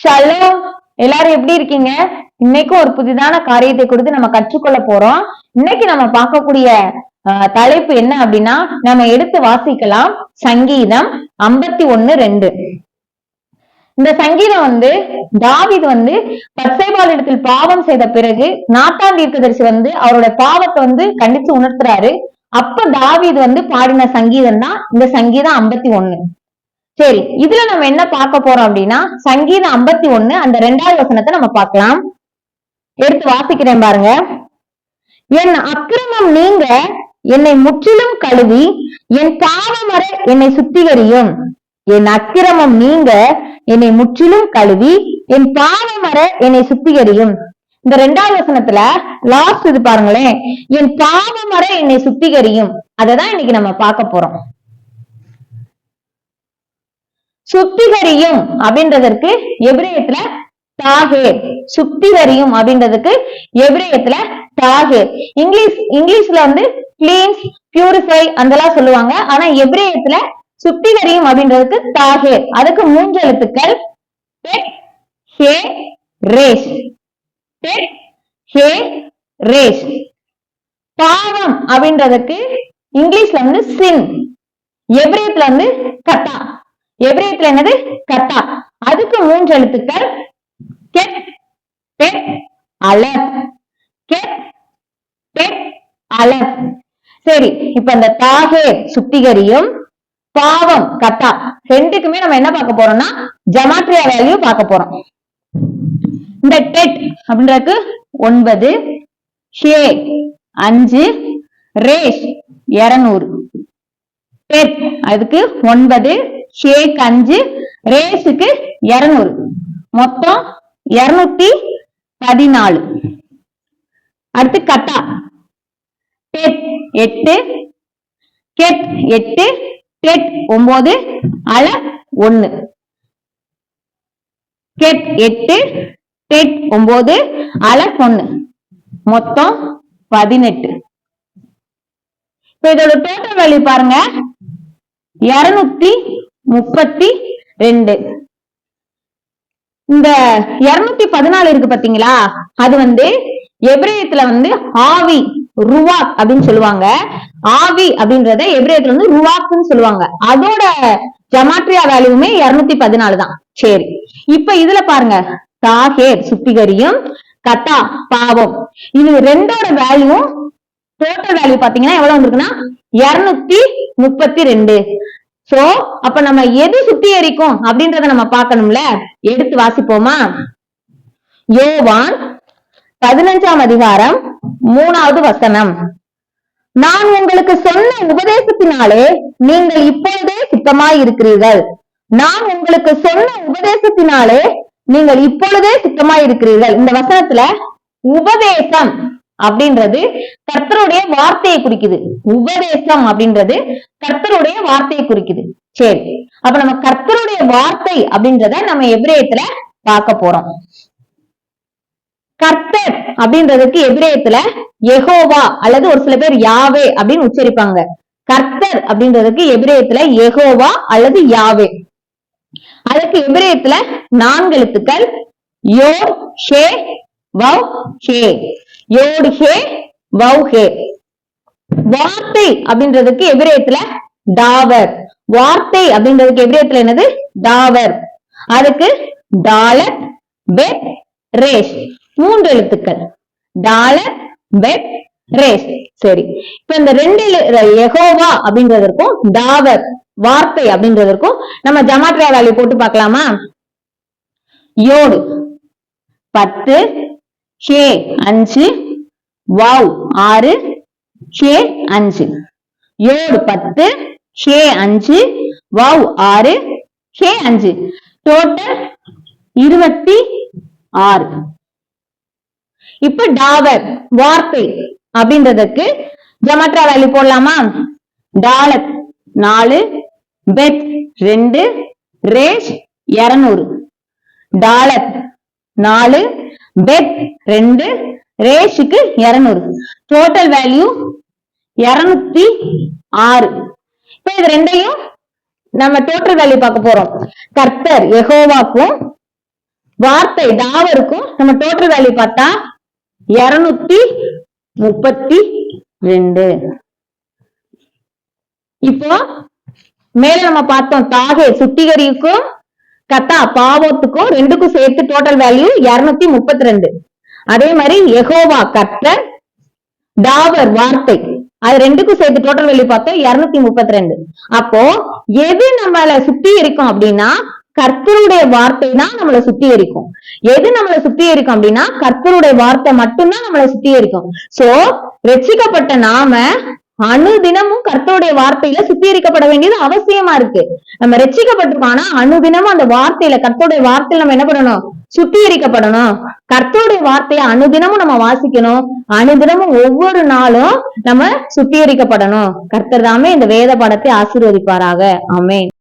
Shallow எல்லாரும் எப்படி இருக்கீங்க? இன்னைக்கும் ஒரு புதிதான காரியத்தை கொடுத்து நம்ம கற்றுக்கொள்ள போறோம். இன்னைக்கு நம்ம பார்க்கக்கூடிய தலைப்பு என்ன அப்படின்னா நம்ம எடுத்து வாசிக்கலாம் சங்கீதம் ஐம்பத்தி ஒண்ணு ரெண்டு. இந்த சங்கீதம் வந்து தாவித் வந்து பத்சேபால் இடத்தில் பாவம் செய்த பிறகு நாத்தான் தீர்க்கதரிசி வந்து அவரோட பாவத்தை வந்து கண்டிச்சு உணர்த்துறாரு. அப்ப தாவித் வந்து பாடின சங்கீதம் தான் இந்த சங்கீதம் ஐம்பத்தி ஒண்ணு சரி இதுல நம்ம என்ன பார்க்க போறோம் அப்படின்னா சங்கீதம் ஐம்பத்தி ஒண்ணு அந்த ரெண்டாவது வசனத்தை நம்ம பார்க்கலாம். எடுத்து வாசிக்கிறேன் பாருங்க. என் அக்கிரமம் நீங்க என்னை முற்றிலும் கழுவி என் பாவம் வரை என்னை சுத்திகரியும். என் அக்கிரமம் நீங்க என்னை முற்றிலும் கழுவி என் பாவம் வரை என்னை சுத்திகரியும். இந்த ரெண்டாவது வசனத்துல லாஸ்ட் இது பாருங்களேன். என் பாவம் வரை என்னை சுத்திகரியும். அததான் இன்னைக்கு நம்ம பார்க்க போறோம். சுத்திகரியும் அப்படின்றதற்கு எபிரேயத்துல தாகே சுத்திகரியும் அப்படின்றதுக்கு எபிரேயத்துல தாகே இங்கிலீஷ் இங்கிலீஷ்ல வந்து கிளீன்ஸ் பியூரிஃபை அதெல்லாம் சொல்லுவாங்க. ஆனா எபிரேயத்துல சுத்திகரியும் அப்படின்றதுக்கு தாகே அதுக்கு மூன்று எழுத்துக்கள். பெட், ஹே ரேஷ் பெட், ஹே ரேஷ் பாவம் அப்படின்றதுக்கு இங்கிலீஷ்ல வந்து சின் எபிரேயத்துல வந்து கட்டா. எபிரேயத்துல என்னது? கத்தா. அதுக்கு மூன்று எழுத்துக்கள். கெட் டெட் அலர். கெட் டெட் அலர். சரி இப்ப இந்த தாகே சுத்திகரியும் பாவம் கத்தா. ரெண்டுக்குமே நம்ம என்ன பார்க்க போறோம்னா ஜமாட்ரியா வேல்யூ பார்க்க போறோம். இந்த டெட் அப்படின்றதுக்கு ஒன்பது ஷே அஞ்சு ரேஷ் இருநூறு. டெட் அதுக்கு ஒன்பது ஷேக் அஞ்சு ரேஸுக்கு இருநூறு. மொத்தம் இருநூத்தி பதினாலு. அடுத்து கட்டா. டெட் எட்டு கெட் எட்டு டெட் ஒன்பது அல ஒன்னு. கெட் எட்டு டெட் ஒன்பது அல ஒன்னு. மொத்தம் பதினெட்டு. இப்ப இதோட டோட்டல் வேல்யூ பாருங்க. இருநூத்தி முப்பத்தி ரெண்டு. இந்த இருநூத்தி பதினாலு இருக்கு பாத்தீங்களா? அது வந்து எபிரேயத்துல வந்து ஆவி ருவாக் அப்படின்னு சொல்லுவாங்க. ஆவி அப்படின்றத எபிரேயத்துல வந்து ருவாக்னு சொல்லுவாங்க. அதோட ஜமாட்ரியா வேல்யூமே இருநூத்தி பதினாலு தான். சரி. இப்ப இதுல பாருங்க. தாகேர் சுத்திகரியும் கத்தா பாவம். இது ரெண்டோட வேல்யூவும் டோட்டல் வேல்யூ பாத்தீங்கன்னா எவ்வளவு வந்திருக்குன்னா? இருநூத்தி முப்பத்தி ரெண்டு. சோ அப்ப நம்ம எது சுத்திகரிக்கும் அப்படின்றத நம்ம பார்க்கணும்ல? எடுத்து வாசிப்போமா? யோவான் பதினஞ்சாம் அதிகாரம் மூணாவது வசனம். நான் உங்களுக்கு சொன்ன உபதேசத்தினாலே நீங்கள் இப்பொழுதே சுத்தமாய் இருக்கிறீர்கள். நான் உங்களுக்கு சொன்ன உபதேசத்தினாலே நீங்கள் இப்பொழுதே சுத்தமாய் இருக்கிறீர்கள். இந்த வசனத்துல உபதேசம் அப்படின்றது கர்த்தருடைய வார்த்தையை குறிக்குது. உபதேசம் அப்படின்றது கர்த்தருடைய வார்த்தையை குறிக்குது. சரி அப்ப நம்ம கர்த்தருடைய வார்த்தை அப்படின்றத நம்ம எபிரேயத்துல பார்க்க போறோம். கர்த்தர் அப்படின்றதுக்கு எபிரேயத்துல எகோவா அல்லது ஒரு சில பேர் யாவே அப்படின்னு உச்சரிப்பாங்க. கர்த்தர் அப்படின்றதுக்கு எபிரேயத்துல எகோவா அல்லது யாவே. அதுக்கு எபிரேயத்துல நான்கு எழுத்துக்கள் யோ ஷே வவ் ஷே யோடு ஹே வவ் ஹே வார்த்தை அப்படின்றதுக்கு எபிரேயத்துல டாவர். வார்த்தை அப்படின்றதுக்கு எபிரேயத்துல என்னது? டாவர். அதுக்கு டாலர் பெட் ரேஷ் மூன்று எழுத்துக்கள். Dollar bet race. சரி. இப்ப இந்த ரெண்டு எகோவா அப்படின்றதற்கும் டாவர் வார்த்தை அப்படின்றதற்கும் நம்ம ஜமாட்ரியா வேல்யூ போட்டு பார்க்கலாமா? யோடு. பத்து ஹே அஞ்சு வாவ் ஆறு ஹே அஞ்சு. யோடு பத்து ஹே அஞ்சு வாவ் ஆறு ஹே அஞ்சு. டோட்டல் இருபத்தி ஆறு. இப்ப டாவர் வார்த்தை அப்படின்றதுக்கு ஜமாட்ரா வேல்யூ போடலாமா? டாலர் நாலு பெட் ரெண்டு ரேஷ் இருநூறு. டாலர் நாலு பெட் ரெண்டு ரேஷுக்கு இருநூறு. டோட்டல் வேல்யூ இருநூத்தி ஆறு. இப்ப இது ரெண்டையும் நம்ம டோட்டல் வேல்யூ பார்க்க போறோம். கர்த்தர் எகோவாக்கும் வார்த்தை தாவருக்கும் நம்ம டோட்டல் வேல்யூ பார்த்தா இருநூத்தி முப்பத்தி ரெண்டு. இப்போ மேல நம்ம பார்த்தோம் தாகே சுத்திகரிக்கும் கத்தா பாவத்துக்கும் ரெண்டுக்கும் சேர்த்து டோட்டல் வேல்யூ இருநூத்தி முப்பத்தி ரெண்டு அதே மாதிரி எகோவா கர்த்தர் டாவர் வார்த்தை அது ரெண்டுக்கும் சேர்த்து டோட்டல் வேல்யூ பார்த்தோம் இருநூத்தி முப்பத்தி ரெண்டு அப்போ எது நம்மள சுத்தி இருக்கும் அப்படின்னா கர்த்தருடைய வார்த்தை தான் நம்மளை சுத்தி இருக்கும். எது நம்மளை சுத்தி இருக்கும் அப்படின்னா கர்த்தருடைய வார்த்தை மட்டும்தான் நம்மளை சுத்தி இருக்கும். சோ ரட்சிக்கப்பட்ட நாம அனுதினமும் கர்த்தருடைய வார்த்தையில சுத்திகரிக்கப்பட வேண்டியது அவசியமா இருக்கு. நம்ம ரட்சிக்கப்பட்டிருக்கோம். ஆனா அனுதினமும் அந்த வார்த்தையில கர்த்தருடைய வார்த்தையில நம்ம என்ன பண்ணணும்? சுத்திகரிக்கப்படணும். கர்த்தருடைய வார்த்தையை அனுதினமும் நம்ம வாசிக்கணும். அனுதினமும் ஒவ்வொரு நாளும் நம்ம சுத்திகரிக்கப்படணும். கர்த்தர் தாமே இந்த வேத பாடத்தை ஆசீர்வதிப்பாராக. ஆமென்.